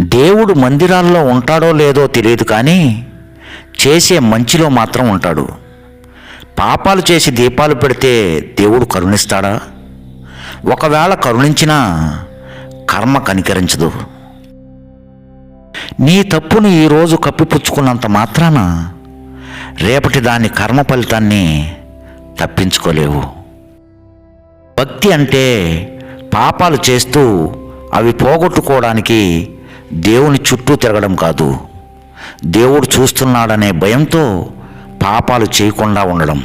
దేవుడు మందిరాల్లో ఉంటాడో లేదో తెలియదు కానీ చేసే మంచిలో మాత్రం ఉంటాడు. పాపాలు చేసి దీపాలు పెడితే దేవుడు కరుణిస్తాడా? ఒకవేళ కరుణించినా కర్మ కనికరించదు. నీ తప్పును ఈరోజు కప్పిపుచ్చుకున్నంత మాత్రాన రేపటి దాని కర్మ ఫలితాన్ని తప్పించుకోలేవు. భక్తి అంటే పాపాలు చేస్తూ అవి పోగొట్టుకోవడానికి దేవుని చుట్టూ తిరగడం కాదు. దేవుడు చూస్తున్నాడనే భయంతో పాపాలు చేయకుండా ఉండడం.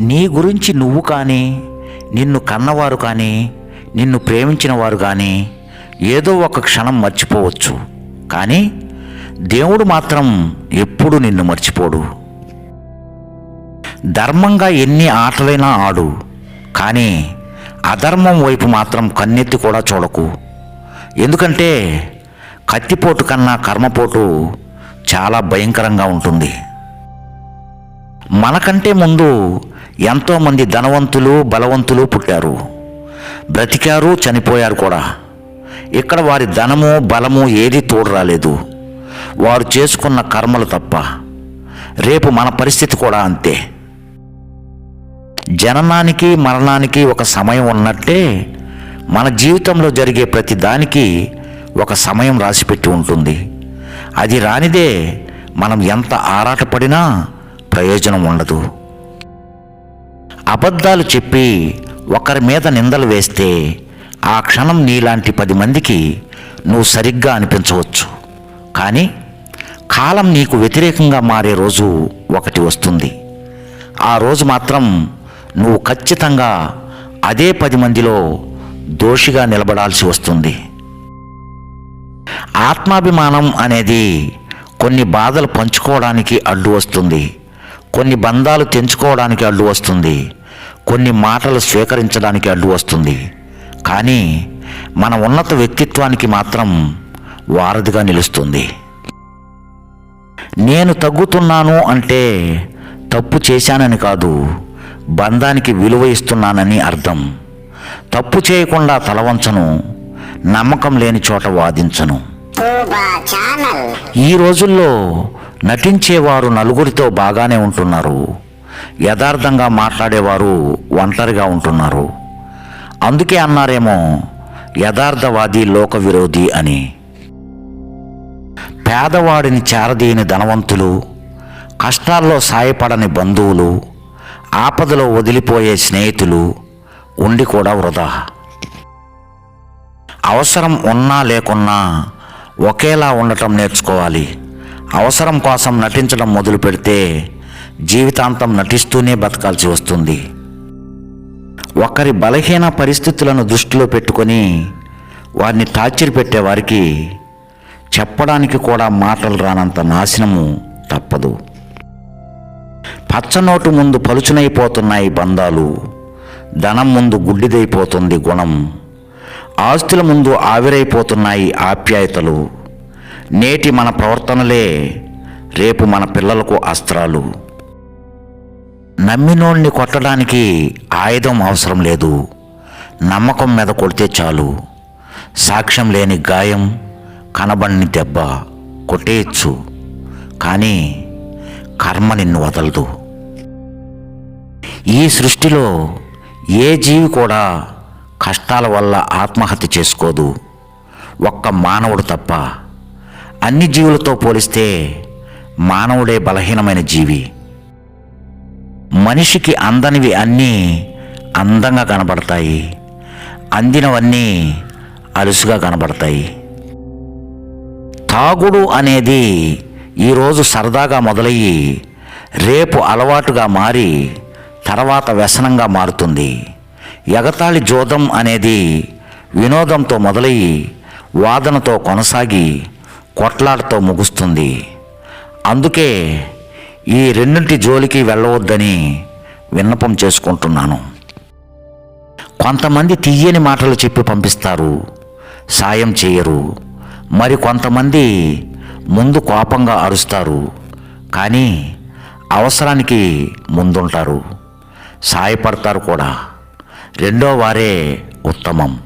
నీ గురించి నువ్వు కానీ నిన్ను కన్నవారు కానీ నిన్ను ప్రేమించిన వారు కానీ ఏదో ఒక క్షణం మర్చిపోవచ్చు. కానీ దేవుడు మాత్రం ఎప్పుడు నిన్ను మర్చిపోడు. ధర్మంగా ఎన్ని ఆటలైనా ఆడు కానీ అధర్మం వైపు మాత్రం కన్నెత్తి కూడా చూడకు. ఎందుకంటే కత్తిపోటు కన్నా కర్మపోటు చాలా భయంకరంగా ఉంటుంది. మనకంటే ముందు ఎంతోమంది ధనవంతులు బలవంతులు పుట్టారు. బ్రతికారు చనిపోయారు కూడా. ఇక్కడ వారి ధనము బలము ఏది తోడురాలేదు. వారు చేసుకున్న కర్మలు తప్ప. రేపు మన పరిస్థితి కూడా అంతే. జననానికి మరణానికి ఒక సమయం ఉన్నట్టే మన జీవితంలో జరిగే ప్రతి దానికి ఒక సమయం రాసిపెట్టి ఉంటుంది. అది రానిదే మనం ఎంత ఆరాటపడినా ప్రయోజనం ఉండదు. అబద్ధాలు చెప్పి ఒకరి మీద నిందలు వేస్తే ఆ క్షణం నీలాంటి పది మందికి నువ్వు సరిగ్గా అనిపించవచ్చు. కానీ కాలం నీకు వ్యతిరేకంగా మారే రోజు ఒకటి వస్తుంది. ఆ రోజు మాత్రం నువ్వు ఖచ్చితంగా అదే పది మందిలో దోషిగా నిలబడాల్సి వస్తుంది. ఆత్మాభిమానం అనేది కొన్ని బాధలు పంచుకోవడానికి అడ్డు వస్తుంది. కొన్ని బంధాలు తెంచుకోవడానికి అడ్డు వస్తుంది. కొన్ని మాటలు స్వీకరించడానికి అడ్డు వస్తుంది. కానీ మన ఉన్నత వ్యక్తిత్వానికి మాత్రం వారధిగా నిలుస్తుంది. నేను తగ్గుతున్నాను అంటే తప్పు చేశానని కాదు బంధానికి విలువ ఇస్తున్నానని అర్థం. తప్పు చేయకుండా తలవంచను నమ్మకం లేని చోట వాదించను. ఈ రోజుల్లో నటించేవారు నలుగురితో బాగానే ఉంటున్నారు. యథార్థంగా మాట్లాడేవారు ఒంటరిగా ఉంటున్నారు. అందుకే అన్నారేమో యథార్థవాది లోక విరోధి అని. పేదవాడిని చేరదీయని ధనవంతులు కష్టాల్లో సాయపడని బంధువులు ఆపదలో వదిలిపోయే స్నేహితులు ఉండి కూడా వృధా. అవసరం ఉన్నా లేకున్నా ఒకేలా ఉండటం నేర్చుకోవాలి. అవసరం కోసం నటించడం మొదలు పెడితే జీవితాంతం నటిస్తూనే బతకాల్సి వస్తుంది. ఒకరి బలహీన పరిస్థితులను దృష్టిలో పెట్టుకొని వారిని టార్చర్ పెట్టేవారికి చెప్పడానికి కూడా మాటలు రానంత నాశనము తప్పదు. పచ్చనోటు ముందు పలుచునైపోతున్నాయి బంధాలు. ధనం ముందు గుడ్డిదైపోతుంది గుణం. ఆస్తుల ముందు ఆవిరైపోతున్నాయి ఆప్యాయతలు. నేటి మన ప్రవర్తనలే రేపు మన పిల్లలకు అస్త్రాలు. నమ్మినోణ్ణి కొట్టడానికి ఆయుధం అవసరం లేదు. నమ్మకం మీద కొడితే చాలు. సాక్ష్యం లేని గాయం కనబడిని దెబ్బ కొట్టేయచ్చు. కానీ కర్మ నిన్ను వదలదు. ఈ సృష్టిలో ఏ జీవి కూడా కష్టాల వల్ల ఆత్మహత్య చేసుకోదు. ఒక్క మానవుడు తప్ప అన్ని జీవులతో పోలిస్తే మానవుడే బలహీనమైన జీవి. మనిషికి అందనివి అన్నీ అందంగా కనబడతాయి. అందినవన్నీ అలుసుగా కనబడతాయి. తాగుడు అనేది ఈరోజు సరదాగా మొదలయ్యి రేపు అలవాటుగా మారి తర్వాత వ్యసనంగా మారుతుంది. ఎగతాళి జోదం అనేది వినోదంతో మొదలయ్యి వాదనతో కొనసాగి కొట్లాటతో ముగుస్తుంది. అందుకే ఈ రెండింటి జోలికి వెళ్ళవద్దని విన్నపం చేసుకుంటున్నాను. కొంతమంది తీయని మాటలు చెప్పి పంపిస్తారు. సాయం చేయరు. మరి కొంతమంది ముందు కోపంగా అరుస్తారు. కానీ అవసరానికి ముందుంటారు. సాయపడతారు కూడా. రెండో వారే ఉత్తమం.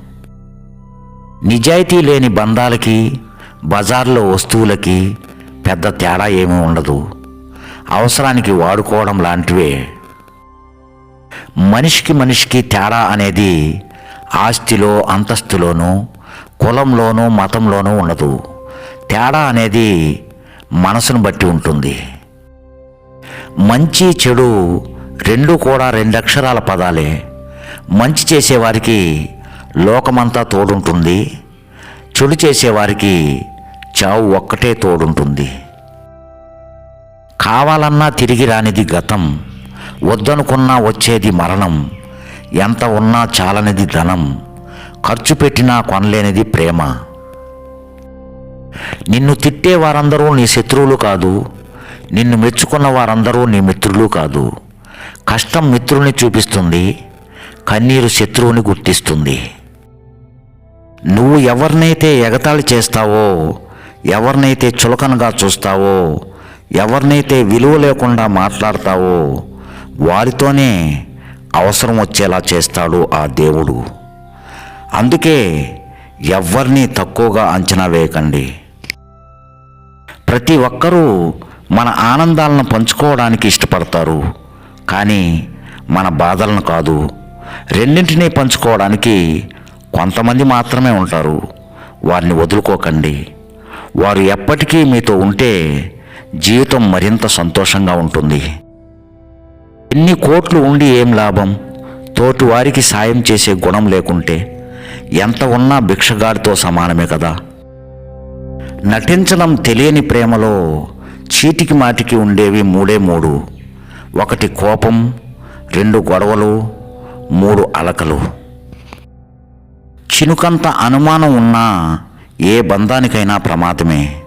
నిజాయితీ లేని బంధాలకి బజార్లో వస్తువులకి పెద్ద తేడా ఏమీ ఉండదు. అవసరానికి వాడుకోవడం లాంటివే. మనిషికి మనిషికి తేడా అనేది ఆస్తిలో అంతస్తులోనూ కులంలోనూ మతంలోనూ ఉండదు. తేడా అనేది మనసును బట్టి ఉంటుంది. మంచి చెడు రెండు కూడా రెండక్షరాల పదాలే. మంచి చేసేవారికి లోకమంతా తోడుంటుంది. చెడు చేసేవారికి చావు ఒక్కటే తోడుంటుంది. కావాలన్నా తిరిగి రానిది గతం. వద్దనుకున్నా వచ్చేది మరణం. ఎంత ఉన్నా చాలనిది ధనం. ఖర్చు పెట్టినా కొనలేనిది ప్రేమ. నిన్ను తిట్టే వారందరూ నీ శత్రువులు కాదు. నిన్ను మెచ్చుకున్న వారందరూ నీ మిత్రులు కాదు. కష్టం మిత్రుని చూపిస్తుంది కన్నీరు శత్రువుని గుర్తిస్తుంది. నువ్వు ఎవరినైతే ఎగతాళి చేస్తావో ఎవరినైతే చులకనగా చూస్తావో ఎవరినైతే విలువ లేకుండా మాట్లాడతావో వారితోనే అవసరం వచ్చేలా చేస్తాడు ఆ దేవుడు. అందుకే ఎవరిని తక్కువగా అంచనా వేయకండి. ప్రతి ఒక్కరూ మన ఆనందాలను పంచుకోవడానికి ఇష్టపడతారు. కానీ మన బాధలను కాదు రెండింటినీ పంచుకోవడానికి కొంతమంది మాత్రమే ఉంటారు. వారిని వదులుకోకండి. వారు ఎప్పటికీ మీతో ఉంటే జీవితం మరింత సంతోషంగా ఉంటుంది. ఎన్ని కోట్లు ఉండి ఏం లాభం? తోటి వారికి సాయం చేసే గుణం లేకుంటే ఎంత ఉన్నా భిక్షగాడితో సమానమే కదా. నటించడం తెలియని ప్రేమలో చీటికి మాటికి ఉండేవి మూడే మూడు. ఒకటి కోపం రెండు గొడవలు మూడు అలకలు. చినుకంత అనుమానం ఉన్నా ఏ బంధానికైనా ప్రమాదమే.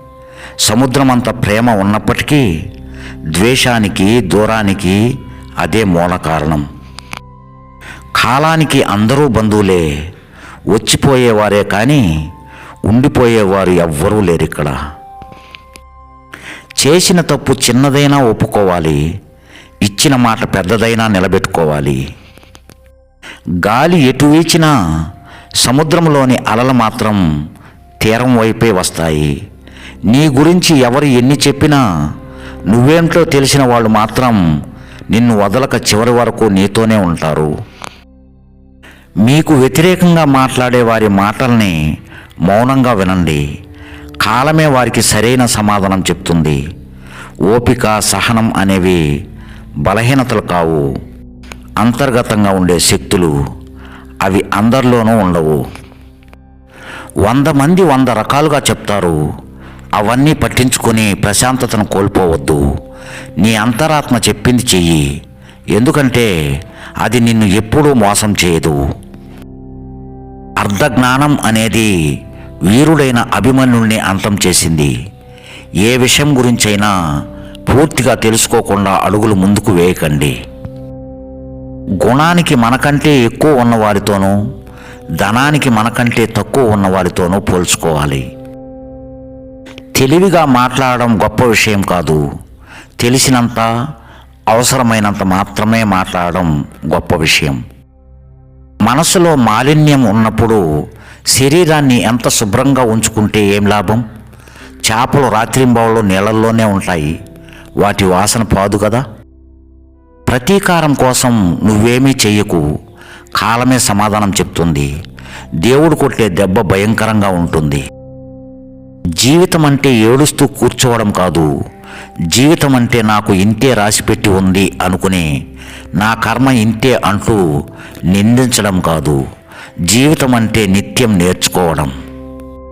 సముద్రమంత ప్రేమ ఉన్నప్పటికీ ద్వేషానికి దూరానికి అదే మూల కారణం. కాలానికి అందరూ బంధువులే. వచ్చిపోయేవారే కానీ ఉండిపోయేవారు ఎవ్వరూ లేరు ఇక్కడ చేసిన తప్పు చిన్నదైనా ఒప్పుకోవాలి. ఇచ్చిన మాట పెద్దదైనా నిలబెట్టుకోవాలి. గాలి ఎటు వీచినా సముద్రంలోని అలలు మాత్రం తీరం వైపే వస్తాయి. నీ గురించి ఎవరు ఎన్ని చెప్పినా నువ్వేంటో తెలిసిన వాళ్ళు మాత్రం నిన్ను వదలక చివరి వరకు నీతోనే ఉంటారు. మీకు వ్యతిరేకంగా మాట్లాడే వారి మాటల్ని మౌనంగా వినండి. కాలమే వారికి సరైన సమాధానం చెప్తుంది. ఓపిక సహనం అనేవి బలహీనతలు కావు. అంతర్గతంగా ఉండే శక్తులు అవి అందరిలోనూ ఉండవు. వంద మంది వంద రకాలుగా చెప్తారు. అవన్నీ పట్టించుకొని ప్రశాంతతను కోల్పోవద్దు. నీ అంతరాత్మ చెప్పింది చెయ్యి. ఎందుకంటే అది నిన్ను ఎప్పుడూ మోసం చేయదు. అర్ధజ్ఞానం అనేది వీరుడైన అభిమన్యుల్ని అంతం చేసింది. ఏ విషయం గురించైనా పూర్తిగా తెలుసుకోకుండా అడుగులు ముందుకు వేయకండి. గుణానికి మనకంటే ఎక్కువ ఉన్నవారితోనూ ధనానికి మనకంటే తక్కువ ఉన్నవారితోనూ పోల్చుకోవాలి. తెలివిగా మాట్లాడడం గొప్ప విషయం కాదు. తెలిసినంత అవసరమైనంత మాత్రమే మాట్లాడడం గొప్ప విషయం. మనసులో మాలిన్యం ఉన్నప్పుడు శరీరాన్ని ఎంత శుభ్రంగా ఉంచుకుంటే ఏం లాభం? చేపలు రాత్రింబావులు నీళ్ళల్లోనే ఉంటాయి. వాటి వాసన పాదు కదా? ప్రతీకారం కోసం నువ్వేమీ చెయ్యకు. కాలమే సమాధానం చెప్తుంది. దేవుడు కొట్టే దెబ్బ భయంకరంగా ఉంటుంది. జీవితం అంటే ఏడుస్తూ కూర్చోవడం కాదు. జీవితం అంటే నాకు ఇంతే రాసిపెట్టి ఉంది అనుకుని నా కర్మ ఇంతే అంటూ నిందించడం కాదు. జీవితం అంటే నిత్యం నేర్చుకోవడం.